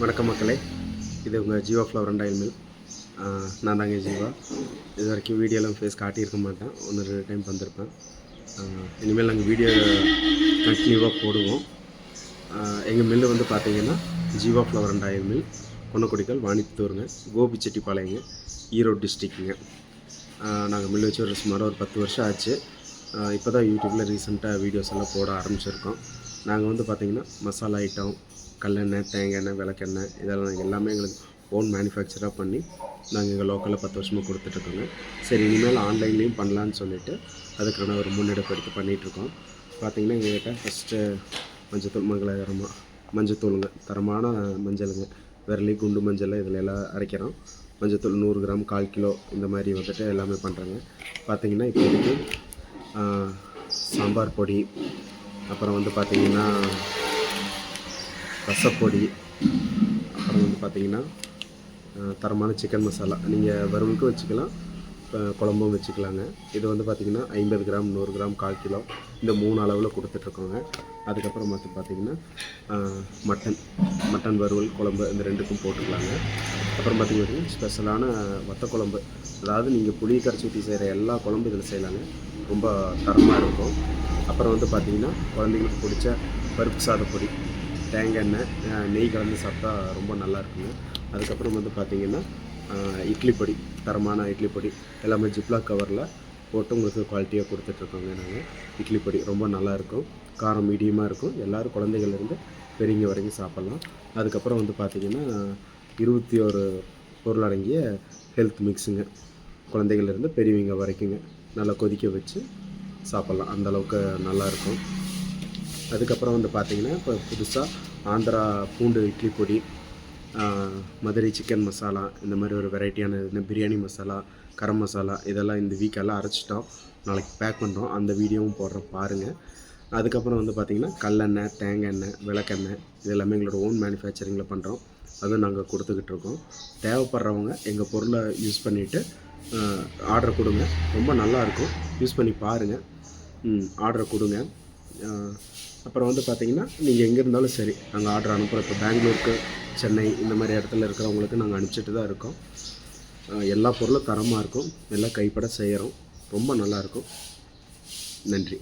வணக்கம் மக்களே. இது உங்கள் Jeeva flour and oil mill நான் தாங்க ஜீவா. இது வரைக்கும் வீடியோலாம் ஃபேஸ் காட்டியிருக்க மாட்டேன். ஒன்று ரெண்டு டைம் வந்திருப்பேன் இனிமேல் நாங்கள் வீடியோ கண்டினியூவாக போடுவோம். எங்கள் மில்லு வந்து பார்த்தீங்கன்னா Jeeva flour and oil mill கொன்னக்குடிக்கல் வாணித்தூருங்க கோபிச்செட்டிப்பாளையங்க ஈரோடு டிஸ்ட்ரிக்ட்டுங்க நாங்கள் மில்லு வச்சு ஒரு சுமாராக ஒரு பத்து வருஷம் ஆச்சு. இப்போ தான் யூடியூப்பில் ரீசெண்டாக வீடியோஸ் எல்லாம் போட ஆரம்பிச்சிருக்கோம். நாங்கள் வந்து பார்த்திங்கன்னா மசாலா ஐட்டம் கல்லெண்ணெய் தேங்காய் எண்ணெய் விளக்கெண்ணெய் இதெல்லாம் நாங்கள் எல்லாமே எங்களுக்கு ஓன் மேனுஃபேக்சராக பண்ணி நாங்கள் எங்கள் லோக்கலில் பத்து வருஷமாக கொடுத்துட்ருக்கோங்க. சரி இனிமேல் ஆன்லைன்லேயும் பண்ணலான்னு சொல்லிட்டு அதுக்கான ஒரு முன்னெடுப்பு எடுத்து பண்ணிகிட்ருக்கோம் பார்த்திங்கன்னா எங்கள்கிட்ட ஃபஸ்ட்டு மஞ்சத்தூள் மங்களகரமாக மஞ்சத்தூளுங்க தரமான மஞ்சளுங்க விரலி குண்டு மஞ்சள் இதில் எல்லாம் அரைக்கிறோம். மஞ்சத்தூள் நூறு கிராம் கால் கிலோ இந்த மாதிரி வந்துட்டு எல்லாமே பண்ணுறோங்க பார்த்திங்கன்னா இப்போதைக்கு சாம்பார் பொடி அப்புறம் வந்து பார்த்தீங்கன்னா ரசப்பொடி அப்புறம் வந்து பார்த்தீங்கன்னா தரமான சிக்கன் மசாலா. நீங்கள் வறுவலுக்கும் வச்சுக்கலாம் குழம்பும் வச்சுக்கலாங்க. இது வந்து பார்த்திங்கன்னா ஐம்பது கிராம் நூறு கிராம் கால் கிலோ. இந்த மூணு அளவில் கொடுத்துட்ருக்கோங்க. அதுக்கப்புறம் பார்த்து பார்த்தீங்கன்னா மட்டன். மட்டன் வறுவல் குழம்பு இந்த ரெண்டுக்கும் போட்டுக்கலாங்க. அப்புறம் பார்த்திங்கன்னா ஸ்பெஷலான வத்த குழம்பு அதாவது நீங்கள் புளியை கரைச்சி ஊற்றி செய்கிற எல்லா குழம்பு இதில் செய்யலாங்க. ரொம்ப தரமாக இருக்கும். அப்புறம் வந்து பார்த்தீங்கன்னா குழந்தைங்களுக்கு பிடிச்ச பருப்பு சாதப்பொடி பொடி தேங்காய் எண்ணெய் நெய் கலந்து சாப்பிட்டா ரொம்ப நல்லா இருக்குங்க. அதுக்கப்புறம் வந்து பார்த்திங்கன்னா இட்லி பொடி தரமான இட்லி பொடி எல்லாமே ஜிப்லாக் கவரில் போட்டு உங்களுக்கு குவாலிட்டியாக கொடுத்துட்ருக்கோங்க நாங்கள் இட்லி பொடி ரொம்ப நல்லாயிருக்கும் காரம் மீடியமாக இருக்கும். எல்லோரும் குழந்தைகள்லேருந்து பெரியவங்க வரைக்கும் சாப்பிட்லாம். அதுக்கப்புறம் வந்து பார்த்திங்கன்னா இருபத்தி ஒரு பொருள் அடங்கிய ஹெல்த் மிக்ஸுங்க குழந்தைகள்லேருந்து பெரியவங்க வரைக்குங்க. நல்லா கொதிக்க வச்சு சாப்பிட்லாம். அந்த அளவுக்கு நல்லா இருக்கும். அதுக்கப்புறம் வந்து பார்த்திங்கன்னா இப்போ புதுசாக ஆந்திரா பூண்டு இட்லி பொடி மதுரை சிக்கன் மசாலா இந்த மாதிரி ஒரு வெரைட்டியான இந்த பிரியாணி மசாலா கரம் மசாலா இதெல்லாம் இந்த வீக்கெல்லாம் அரைச்சிட்டோம். நாளைக்கு பேக் பண்ணுறோம் அந்த வீடியோவும் போடுறோம். பாருங்கள் அதுக்கப்புறம் வந்து பார்த்திங்கன்னா கல்லெண்ணெய் தேங்காய் எண்ணெய் விளக்கெண்ணெய் இது எல்லாமே எங்களோட ஓன் மேனுஃபேக்சரிங்கில் பண்ணுறோம் அதுவும் நாங்கள் கொடுத்துக்கிட்டு இருக்கோம். தேவைப்படுறவங்க எங்கள் பொருளை யூஸ் பண்ணிவிட்டு ஆர்டர் கொடுங்க. ரொம்ப நல்லா இருக்கும் யூஸ் பண்ணி பாருங்கள் ஆர்டரை கொடுங்க. அப்புறம் வந்து பார்த்தீங்கன்னா நீங்கள் எங்கே இருந்தாலும் சரி நாங்கள் ஆர்டர் அனுப்புகிறோம் இப்போ பெங்களூருக்கு சென்னை இந்த மாதிரி இடத்துல இருக்கிறவங்களுக்கு நாங்கள் அனுப்பிச்சிட்டு தான் இருக்கோம். எல்லா பொருளும் தரமாக இருக்கும். எல்லாம் கைப்பட செய்கிறோம் ரொம்ப நல்லாயிருக்கும். நன்றி.